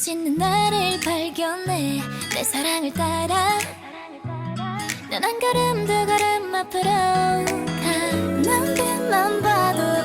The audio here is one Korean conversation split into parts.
짙어지는 나를 발견해. 내 사랑을 따라. 난 한 걸음 두 걸음 앞으로 가난 빛만 봐도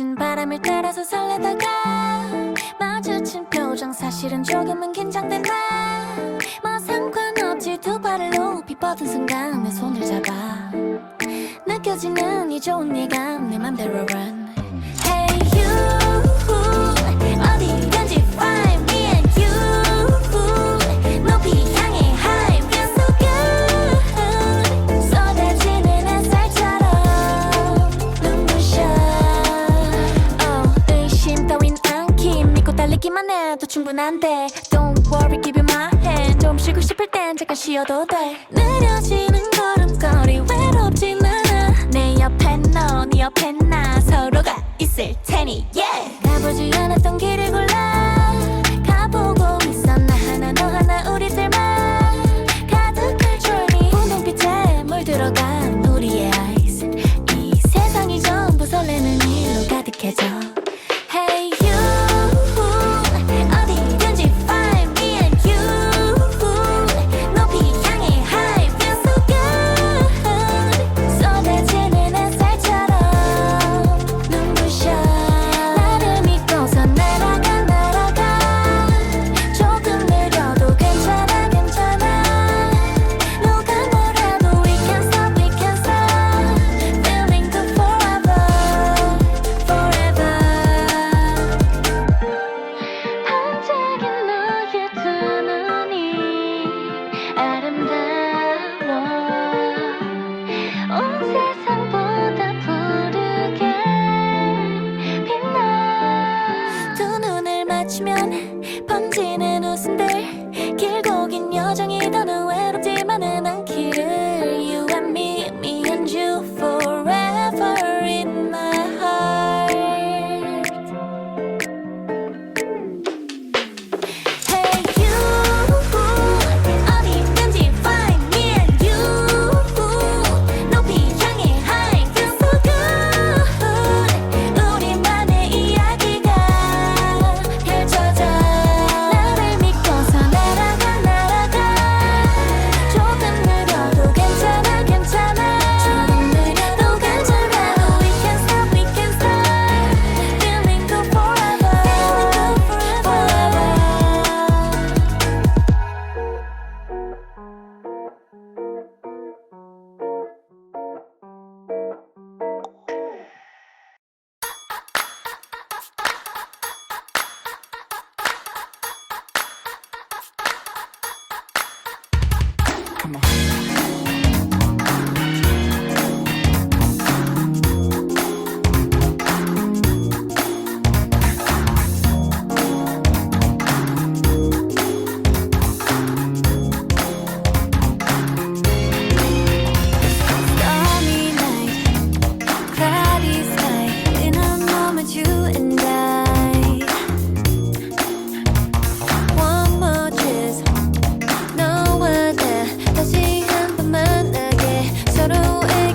스친 바람을 따라서 설레다가 마주친 표정 사실은 조금은 긴장된다 뭐 상관없지 두 발을 높이 뻗은 순간 내 손을 잡아. 느껴지는 이 좋은 예감 내 맘대로 run 충분한데. Don't worry give you my hand. 좀 쉬고 싶을 땐 잠깐 쉬어도 돼. 느려지는 걸음걸이 외롭진 않아. 내 옆에 너네 옆에 나 서로가 있을 테니 yeah. 가보지 않았던 길을 골라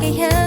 Yeah.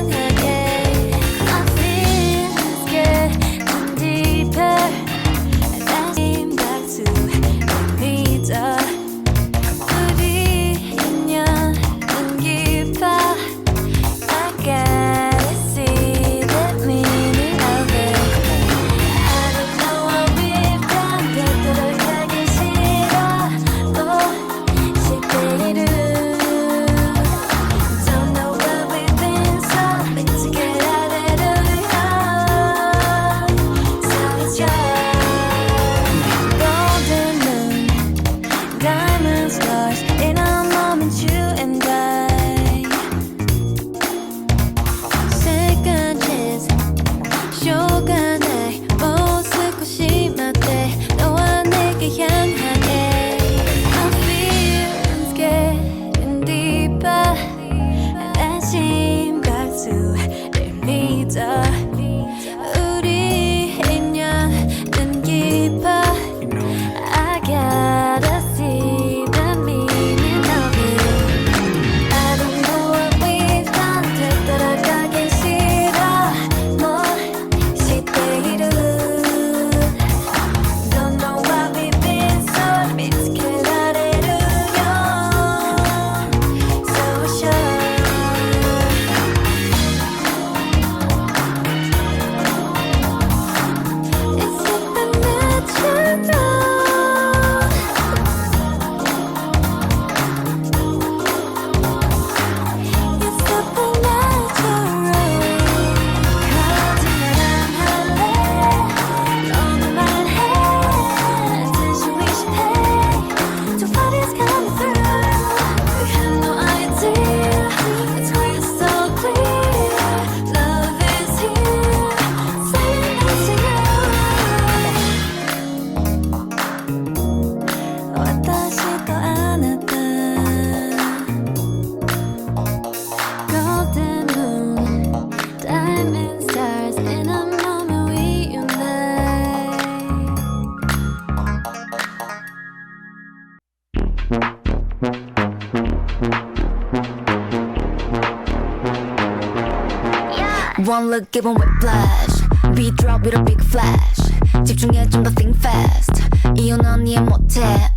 기본 whiplash. Beat drop with a big flash. 집중해 좀더 think fast. 이유는 이해 못해.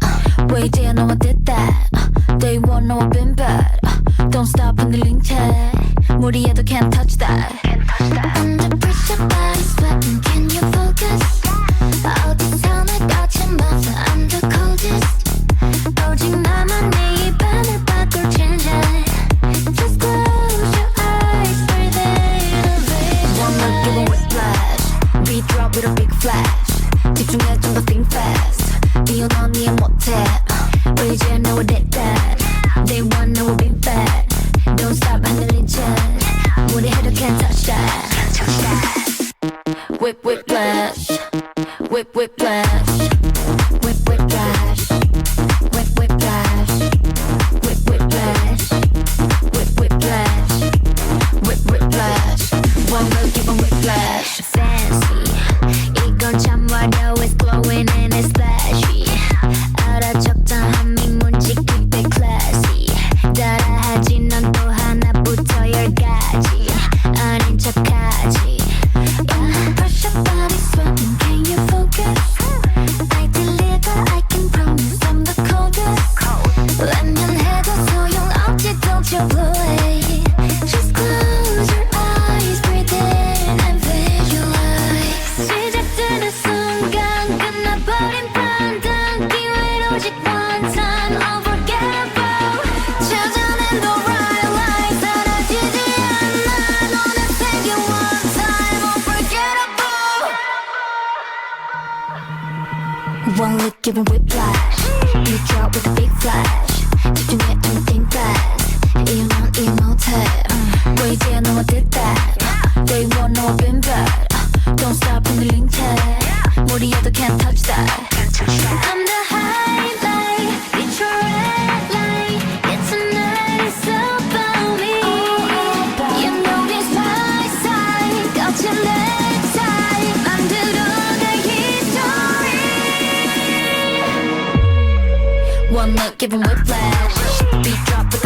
give giving whiplash. Beat drop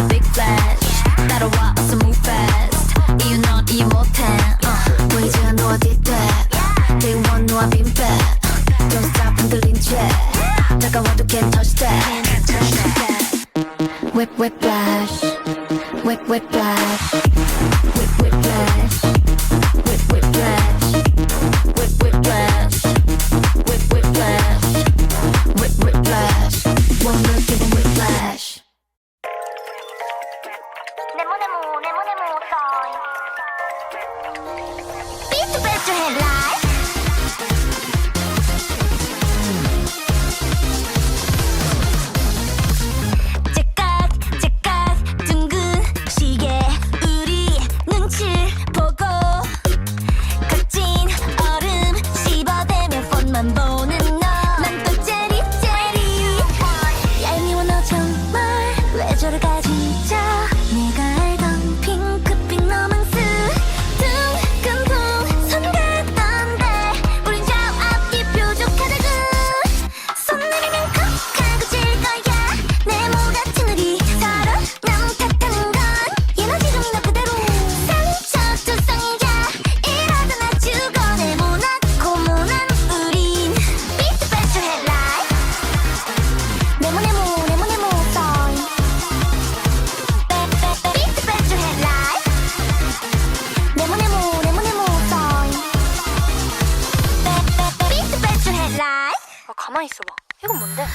가만히 있어봐. 이건 뭔데?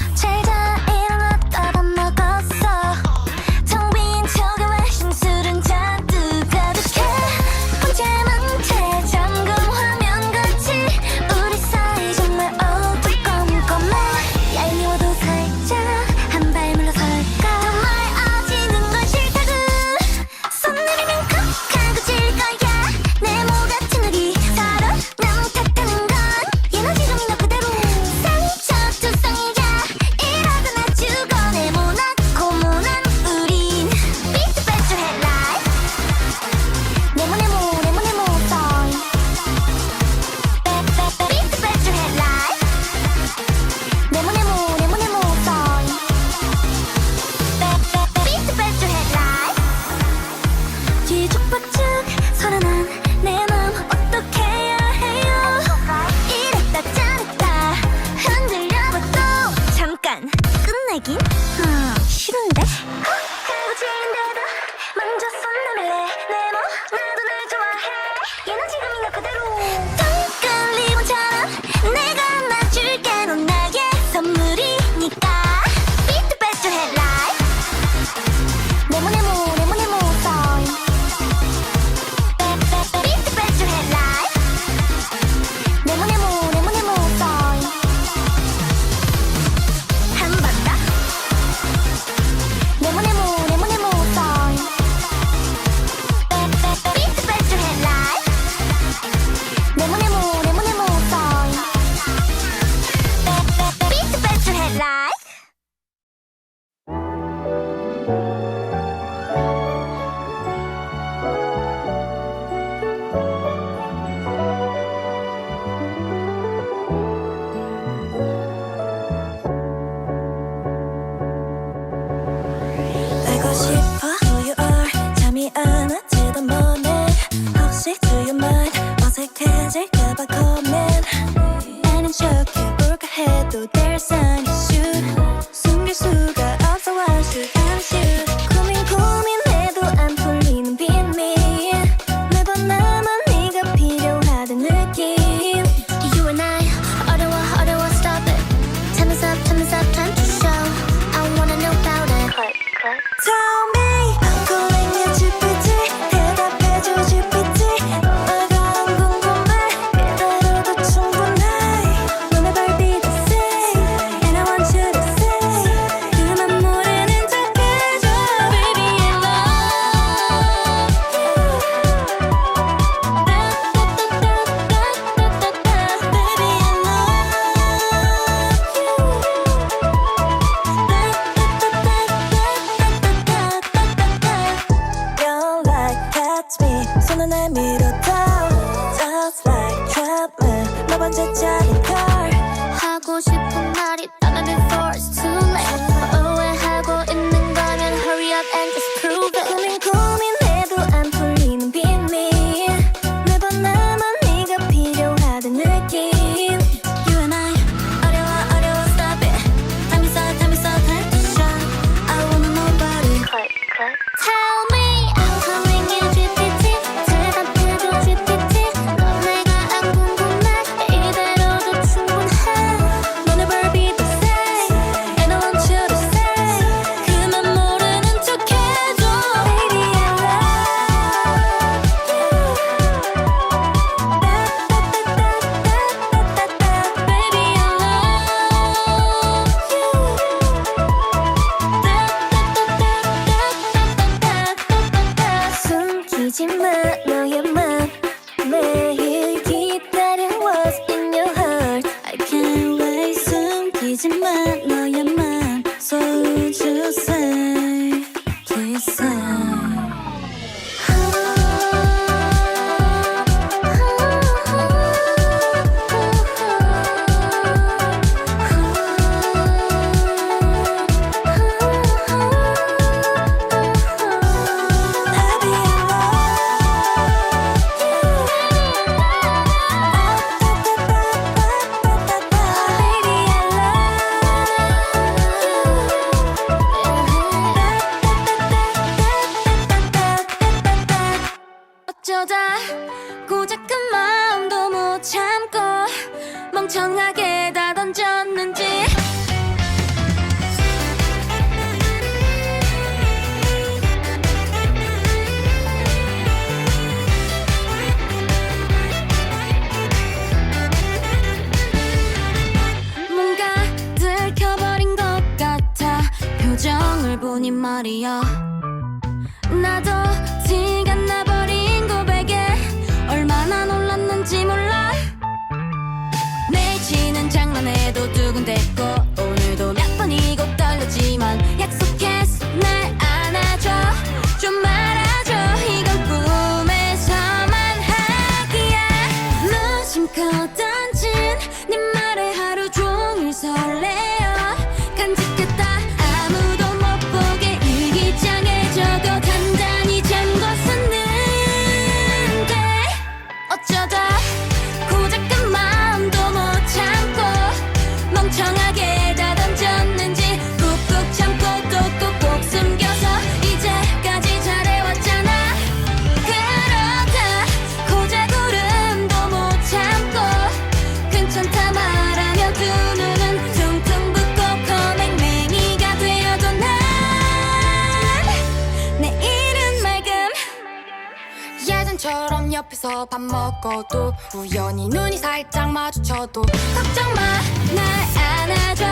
눈이 살짝 마주쳐도 걱정 마날 안아줘.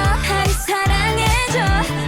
사랑해줘.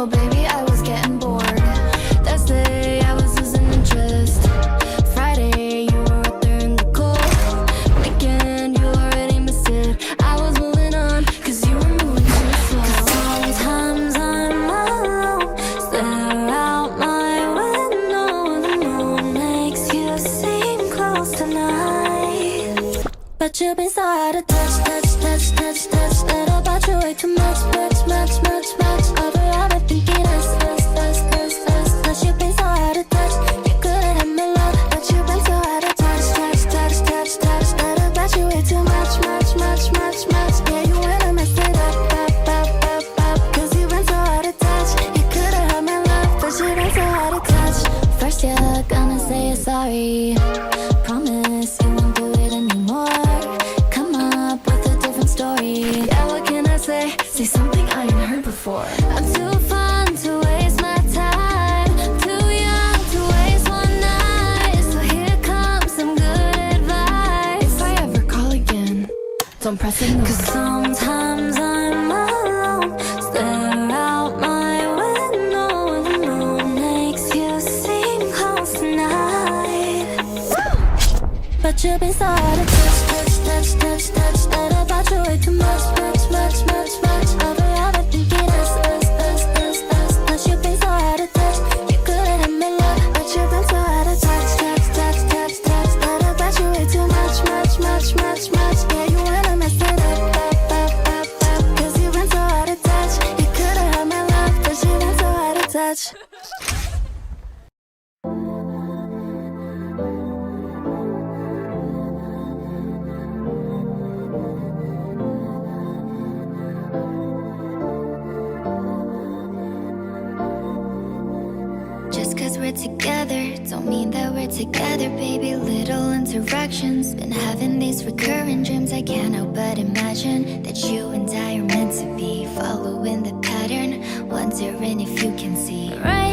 Oh baby Cause I'm together. Don't mean that we're together, baby. Little interactions. Been having these recurring dreams. I can't help but imagine That you and I are meant to be Following the pattern. Wondering if you can see. Right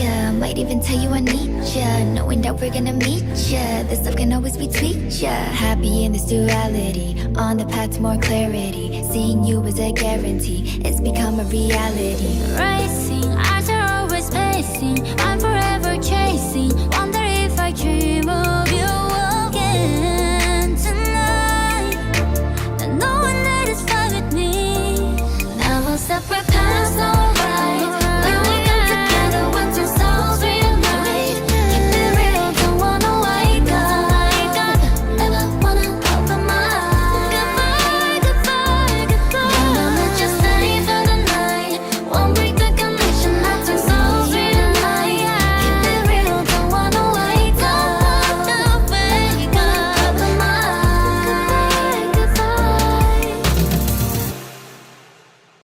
ya. Might even tell you I need ya. Knowing that we're gonna meet ya. This love can always be tweaked ya. Happy in this duality. On the path to more clarity. Seeing you is a guarantee. It's become a reality. Racing, eyes are always pacing. I'm forever chasing.